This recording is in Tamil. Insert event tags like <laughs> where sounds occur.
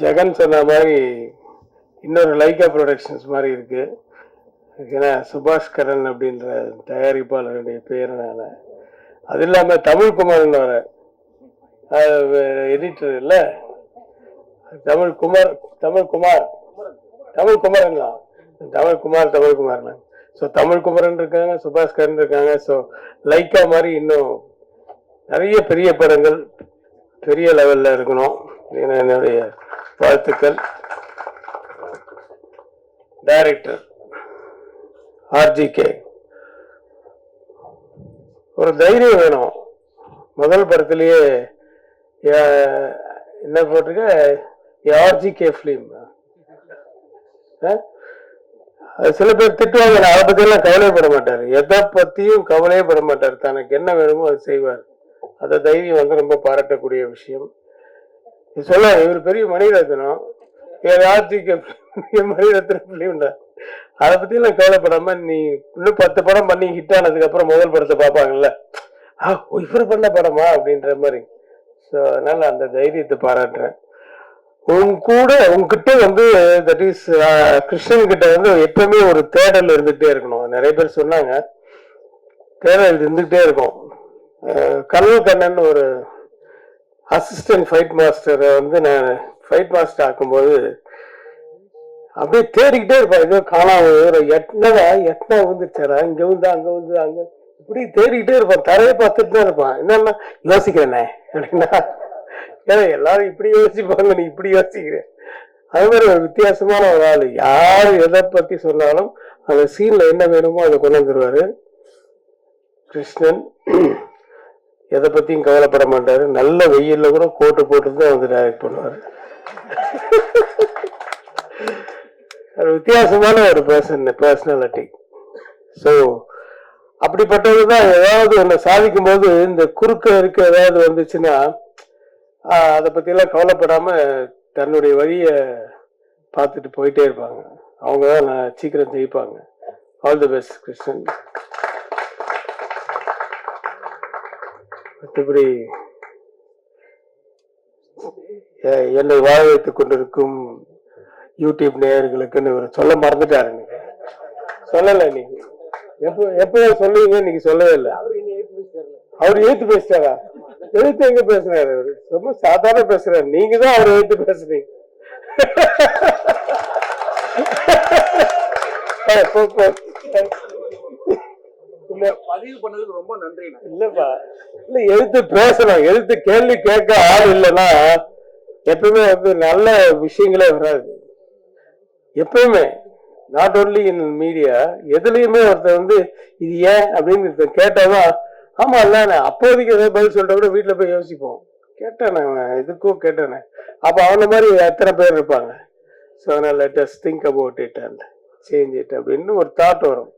ஜெகன் சொன்ன மாதிரி இன்னொரு லைக்கா ப்ரொடக்ஷன்ஸ் மாதிரி இருக்கு. ஏன்னா சுபாஷ் கரன் அப்படின்ற தயாரிப்பாளருடைய பேரனால. அது இல்லாமல் தமிழ்குமார்னு வர எடிட்டர் இல்லை. தமிழ்குமார் தமிழ்குமார் தமிழ் தமிழ்குமார் தமிழ்குமார்னா. ஸோ தமிழ்குமரன் இருக்காங்க சுபாஷ் கரன் இருக்காங்க. ஸோ லைக்கா மாதிரி இன்னும் நிறைய பெரிய படங்கள் பெரிய லெவலில் இருக்கணும். இது என்னுடைய வாழ்த்துக்கள். டைரக்டர் ஆர்ஜிகே ஒரு தைரியம் வேணும். முதல் படத்திலேயே என்ன போட்டிருக்க? ஆர்ஜிகே ஃபிலிம் சில பேர் திட்டுவாங்க அதை பற்றியெல்லாம் கவலைப்பட மாட்டார். எதை பற்றியும் கவலையே பட மாட்டார். தனக்கு என்ன வேணுமோ அதை செய்வார். அந்த தைரியம் வந்து ரொம்ப பாராட்டக்கூடிய விஷயம். சொல்ல இவர் பெரிய மணிரத்னம். ஆர்ஜிகே மணிரத்னம் ஃபிலிம்டா அதை பத்தியெல்லாம் கவலைப்படாம நீ இன்னும் பத்து படம் பண்ணி ஹிட் ஆனதுக்கு அப்புறம் முதல் படத்தை பார்ப்பாங்கல்ல. ஆ இவர் பண்ண படமா அப்படின்ற மாதிரி. ஸோ அதனால அந்த தைரியத்தை பாராட்டுறேன். உன் கூட உங்ககிட்ட வந்து தட் இஸ் கிருஷ்ணன் கிட்ட வந்து எப்பவுமே ஒரு தேடல் இருந்துகிட்டே இருக்கணும். நிறைய பேர் சொன்னாங்க. தேடல் இருந்துகிட்டே இருக்கும். அஹ் கண்ணன் ஒரு அசிஸ்டன்ட் ஃபைட் மாஸ்டரை வந்து நான் ஃபைட் மாஸ்டர் ஆக்கும்போது அப்படியே தேடிக்கிட்டே இருப்பேன். ஏதோ காணாம ஒரு எட்னதா எட்னா வந்துச்சாரா இங்கே வந்து அங்கே வந்து அங்கே இப்படி தேடிக்கிட்டே இருப்பான். தரையை பார்த்துட்டு தான் இருப்பான். என்னன்னா யோசிக்கிறேனே. அப்படின்னா ஏன்னா எல்லாரும் இப்படி யோசிப்பாங்க. நீ இப்படி யோசிக்கிறேன் அது மாதிரி ஒரு வித்தியாசமான ஒரு ஆள். யார் எதை பற்றி சொன்னாலும் அந்த சீனில் என்ன வேணுமோ அதை கொண்டு வந்துடுவார் கிருஷ்ணன். எதை பத்தியும் கவலைப்பட மாட்டாரு. நல்ல வெயில்ல கூட கோட்டு போட்டு தான் வந்து டைரக்ட் பண்ணுவாரு. ஒரு வித்தியாசமான ஒரு பர்சன் பர்சனாலிட்டி ஸோ அப்படிப்பட்டது தான் ஏதாவது ஒன்று சாதிக்கும் போது இந்த குறுக்க இருக்க ஏதாவது வந்துச்சுன்னா அதை பற்றியெல்லாம் கவலைப்படாமல் தன்னுடைய வழியை பார்த்துட்டு போயிட்டே இருப்பாங்க. அவங்க தான் நான் சீக்கிரம் ஜெயிப்பாங்க. ஆல் தி பெஸ்ட் கிருஷ்ணன் மற்றபடி என்னை வாழ வைத்துக் கொண்டிருக்கும் யூடியூப் நேயர்களுக்குன்னு இவர் சொல்ல மறந்துட்டாரு இன்னைக்கு சொல்லல இன்னைக்கு எப்போ எப்போ சொல்லுவீங்க இன்னைக்கு சொல்லவே இல்லை. அவர் ஏத்து பேசிட்டாரா? எழுத்து எங்க பேசுறாரு அவரு? ரொம்ப சாதாரண பேசுறாரு. நீங்க தான் அவர் எழுத்து பேசுறீங்க <laughs> ஏய், போ, போ. இல்ல பதிவு பண்ணதுக்கு ரொம்ப நன்றி இல்லப்பா. இல்ல எழுத்து பேசணும். எழுத்து கேள்வி கேட்க ஆள் இல்லைன்னா எப்பவுமே வந்து நல்ல விஷயங்களே வராது. எப்பயுமே நாட் ஓன்லி இன் மீடியா எதுலயுமே ஒருத்தர் வந்து இது ஏன் அப்படின்னு கேட்டாதான் ஆமா இல்ல அப்போதைக்கு ஏதாவது பதில் சொல்லிட்ட கூட வீட்டுல போய் யோசிப்போம். கேட்டானே அவன் இதுக்கும் கேட்டானே. அப்ப அவன மாதிரி எத்தனை பேர் இருப்பாங்க? ஸோ அதனால் let us think about it and change it அப்படின்னு ஒரு தாட் வரும்.